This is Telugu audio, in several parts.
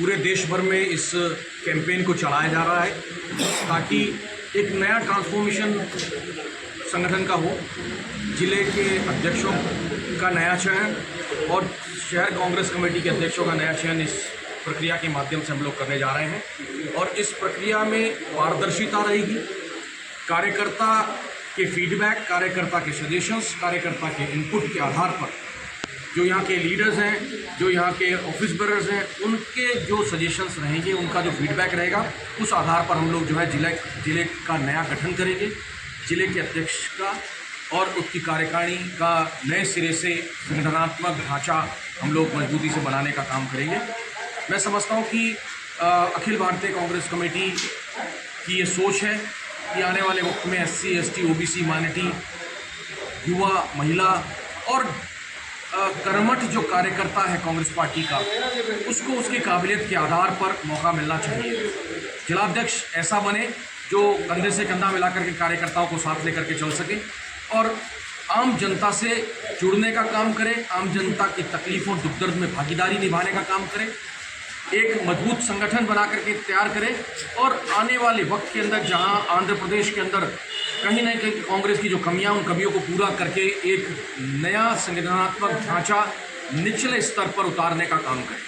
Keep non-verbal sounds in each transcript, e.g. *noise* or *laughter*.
पूरे देश भर में इस कैंपेन को चलाया जा रहा है ताकि एक नया ट्रांसफॉर्मेशन संगठन का हो, ज़िले के अध्यक्षों का नया चयन और शहर कांग्रेस कमेटी के अध्यक्षों का नया चयन इस प्रक्रिया के माध्यम से हम लोग करने जा रहे हैं और इस प्रक्रिया में पारदर्शिता रहेगी। कार्यकर्ता के फीडबैक कार्यकर्ता के सजेशंस कार्यकर्ता के इनपुट के आधार पर जो यहाँ के लीडर्स हैं, जो यहाँ के ऑफ़िस बेरर्स हैं, उनके जो सजेशंस रहेंगे, उनका जो फीडबैक रहेगा, उस आधार पर हम लोग जो है ज़िले ज़िले का नया गठन करेंगे। ज़िले के अध्यक्ष का और उसकी कार्यकारिणी का नए सिरे से संगठनात्मक ढांचा हम लोग मजबूती से बनाने का काम करेंगे। मैं समझता हूँ कि अखिल भारतीय कांग्रेस कमेटी की ये सोच है कि आने वाले वक्त में S C S T O B C युवा, महिला और कर्मठ जो कार्यकर्ता है कांग्रेस पार्टी का, उसको उसकी काबिलियत के आधार पर मौका मिलना चाहिए। जिलाध्यक्ष ऐसा बने जो कंधे से कंधा मिलाकर के कार्यकर्ताओं को साथ लेकर के चल सके और आम जनता से जुड़ने का काम करें, आम जनता की तकलीफों दुख दर्द में भागीदारी निभाने का काम करे एक मजबूत संगठन बना करके तैयार करें और आने वाले वक्त के अंदर जहां आंध्र प्रदेश के अंदर कहीं ना कहीं कांग्रेस की जो कमियां उन कमियों को पूरा करके एक नया संगठनात्मक ढांचा निचले स्तर पर उतारने का काम करें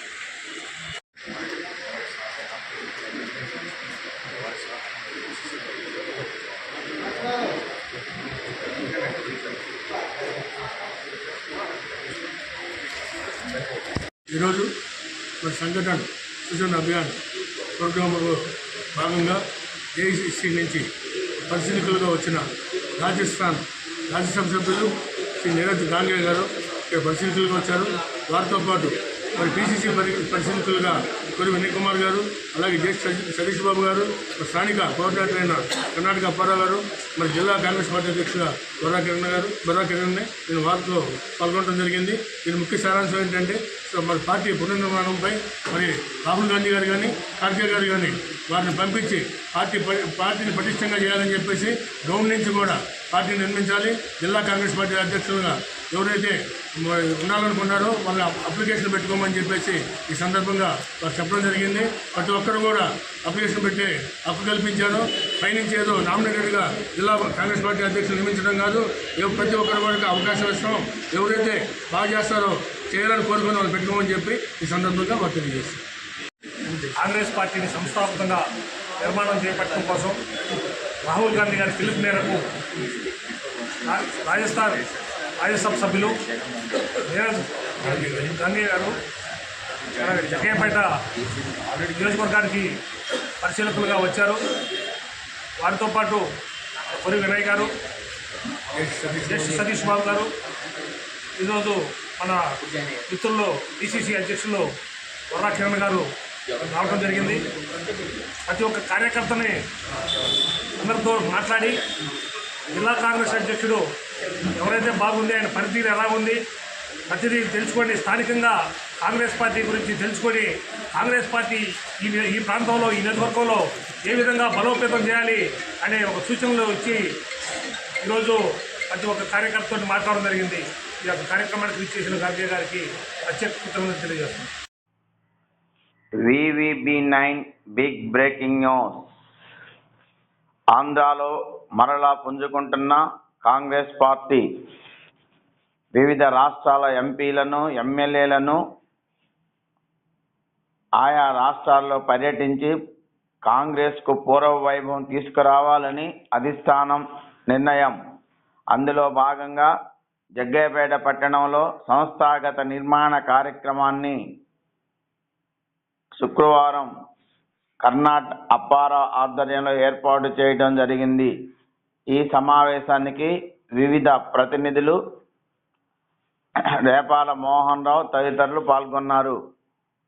ఈరోజు మరి సంఘటన సుజన్ అభియాన్ ప్రోగ్రాంలో భాగంగా ఏఐసిసి నుంచి పరిశీలకులుగా వచ్చిన రాజస్థాన్ రాజ్యసభ సభ్యులు శ్రీ నీరజ్ గాంగే గారు ఇక్కడ పరిశీలకులుగా వచ్చారు. వారితో పాటు మరి పిసిసి పరి పరిశీలకులుగా కురి వినయ్ కుమార్ గారు అలాగే జె సతీష్ బాబు గారు మరి స్థానిక కోఆర్డినేటర్ అయిన కర్ణాటక అప్పారావు గారు మరి జిల్లా కాంగ్రెస్ పార్టీ అధ్యక్షుడుగా బొర్రా కిరణ్ గారు బొర్రా కిరణ్ నేను వారితో పాల్గొనడం జరిగింది. దీని ముఖ్య సారాంశం ఏంటంటే సో మరి పార్టీ పునర్నిర్మాణంపై మరి రాహుల్ గాంధీ గారు కానీ ఖార్గే గారు కానీ వారిని పంపించి పార్టీ పార్టీని పటిష్టంగా చేయాలని చెప్పేసి గ్రౌండ్ నుంచి కూడా పార్టీని నిర్మించాలి. జిల్లా కాంగ్రెస్ పార్టీ అధ్యక్షులుగా ఎవరైతే ఉండాలనుకున్నారో వాళ్ళ అప్లికేషన్ పెట్టుకోమని చెప్పేసి ఈ సందర్భంగా వారు చెప్పడం జరిగింది. ప్రతి ఒక్కరు కూడా అప్లికేషన్ పెట్టి హక్కు కల్పించారు. పైనుంచి ఏదో నామినేటెడ్గా జిల్లా కాంగ్రెస్ పార్టీ అధ్యక్షులు నియమించడం కాదు. ప్రతి ఒక్కరు కూడా అవకాశం ఇస్తాం. ఎవరైతే బాగా చేస్తారో చేయాలని కోరుకున్న వాళ్ళు పెట్టుకోమని చెప్పి ఈ సందర్భంగా వారు తెలియజేస్తారు కాంగ్రెస్ పార్టీని సంస్థాపకంగా నిర్మాణం చేపట్టడం కోసం రాహుల్ గాంధీ గారి పిలుపు మేరకు రాజస్థాన్ రాజ్యసభ సభ్యులు గంగయ్య గారు అలాగే జగ్గయ్యపేట నియోజకవర్గానికి పరిశీలకులుగా వచ్చారు. వారితో పాటు పొరి వినయ్ గారు జస్టిస్ సతీష్ బాబు గారు ఈరోజు మన మిత్రులు డిసిసి అధ్యక్షులు వర్రా కిరణ్ గారు రావడం జరిగింది. ప్రతి ఒక్క కార్యకర్తని అందరితో మాట్లాడి జిల్లా కాంగ్రెస్ అధ్యక్షుడు ఎవరైతే బాగుంది ఆయన పనితీరు ఎలా ఉంది ప్రతిదీ తెలుసుకొని స్థానికంగా కాంగ్రెస్ పార్టీ గురించి తెలుసుకొని కాంగ్రెస్ పార్టీ ఈ ఈ ప్రాంతంలో ఈ నియోజకవర్గంలో ఏ విధంగా బలోపేతం చేయాలి అనే ఒక సూచనలు ఇచ్చి ఈరోజు ప్రతి ఒక్క కార్యకర్తతో మాట్లాడడం జరిగింది. ఈ యొక్క కార్యక్రమానికి విచ్చేసిన గాంధీ గారికి ప్రత్యేక కృతజ్ఞతలు తెలియజేస్తున్నాను V V B nine big breaking news ఆంధ్రాలో మరలా పుంజుకుంటున్న కాంగ్రెస్ పార్టీ వివిధ రాష్ట్రాల ఎంపీలను ఎమ్మెల్యేలను ఆయా రాష్ట్రాల్లో పర్యటించి కాంగ్రెస్కు పూర్వ వైభవం తీసుకురావాలని అధిష్టానం నిర్ణయం. అందులో భాగంగా జగ్గయ్యపేట పట్టణంలో సంస్థాగత నిర్మాణ కార్యక్రమాన్ని శుక్రవారం కర్ణాట అప్పారా ఆధ్వర్యంలో ఏర్పాటు చేయడం జరిగింది. ఈ సమావేశానికి వివిధ ప్రతినిధులు *clears throat* రేపాల మోహన్ రావు తదితరులు పాల్గొన్నారు.